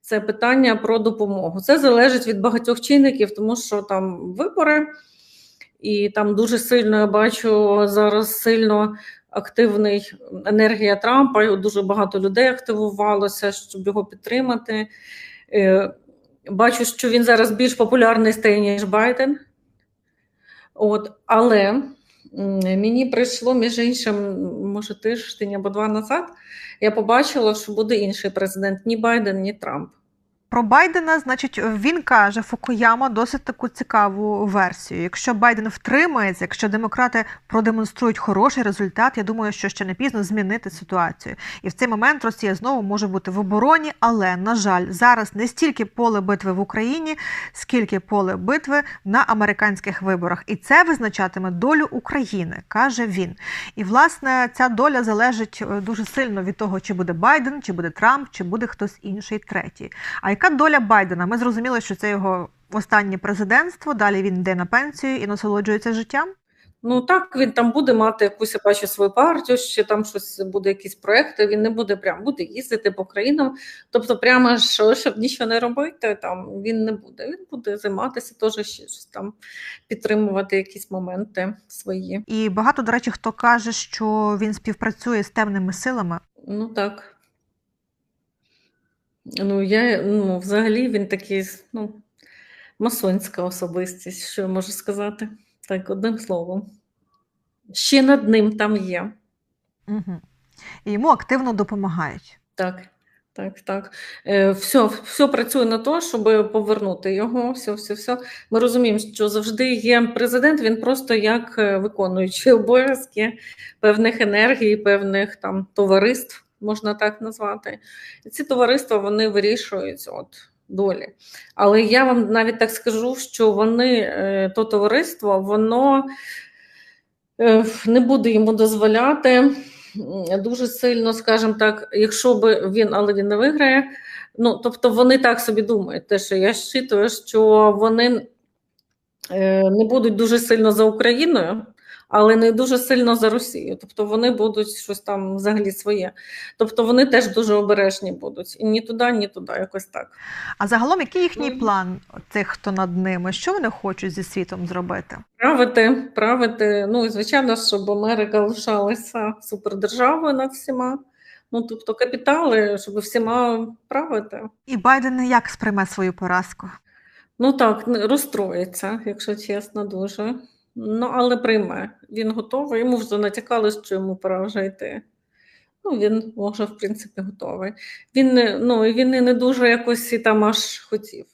Це питання про допомогу. Це залежить від багатьох чинників, тому що там вибори, і там дуже сильно я бачу зараз сильно активний енергія Трампа. і Дуже багато людей активувалося, щоб його підтримати. Е, Бачу, що він зараз більш популярний стає, ніж Байден. От, але мені прийшло, між іншим, може, тиждень або два назад, я побачила, що буде інший президент, ні Байден, ні Трамп. Про Байдена, значить, він каже Фукуяма досить таку цікаву версію. Якщо Байден втримається, якщо демократи продемонструють хороший результат, я думаю, що ще не пізно змінити ситуацію. І в цей момент Росія знову може бути в обороні, але на жаль, зараз не стільки поле битви в Україні, скільки поле битви на американських виборах, і це визначатиме долю України, каже він. І власне ця доля залежить е, дуже сильно від того, чи буде Байден, чи буде Трамп, чи буде хтось інший третій. А яка доля Байдена? Ми зрозуміли, що це його останнє президентство. Далі він йде на пенсію і насолоджується життям. Ну так, він там буде мати якусь, я бачу, свою партію, ще там щось буде, якісь проекти. Він не буде прям буде їздити по країнам. Тобто, прямо що, щоб нічого не робити, там він не буде. Він буде займатися теж ще щось там, підтримувати якісь моменти свої. І багато, до речі, хто каже, що він співпрацює з темними силами. Ну так. Ну, я, ну, взагалі він такий, ну, масонська особистість, що я можу сказати. Так, одним словом. Ще над ним там є. Угу. І йому активно допомагають. Так, так, так. Е, все, все працює на те, щоб повернути його. Все, все, все. Ми розуміємо, що завжди є президент, він просто як е, виконуючий обов'язки певних енергій, певних там товариств, можна так назвати. І ці товариства вони вирішують от долі. Але я вам навіть так скажу, що вони, е, то товариство, воно е, не буде йому дозволяти дуже сильно, скажімо так, якщо би він, але він не виграє. Ну, тобто вони так собі думають, те, що я щитую, що вони е, не будуть дуже сильно за Україною, але не дуже сильно за Росію. Тобто вони будуть щось там взагалі своє. Тобто вони теж дуже обережні будуть. І ні туди, ні туди, якось так. А загалом, який їхній Ну. план тих, хто над ними? Що вони хочуть зі світом зробити? Правити, правити. Ну і звичайно, щоб Америка лишалася супердержавою над всіма. Ну, тобто капітали, щоб всіма правити. І Байден як сприйме свою поразку? Ну так, розстроїться, якщо чесно, дуже. Ну, але прийме. Він готовий. Йому вже натякали, що йому пора вже йти. Ну, він може, в принципі, готовий. Він ну, він і не дуже якось і там аж хотів.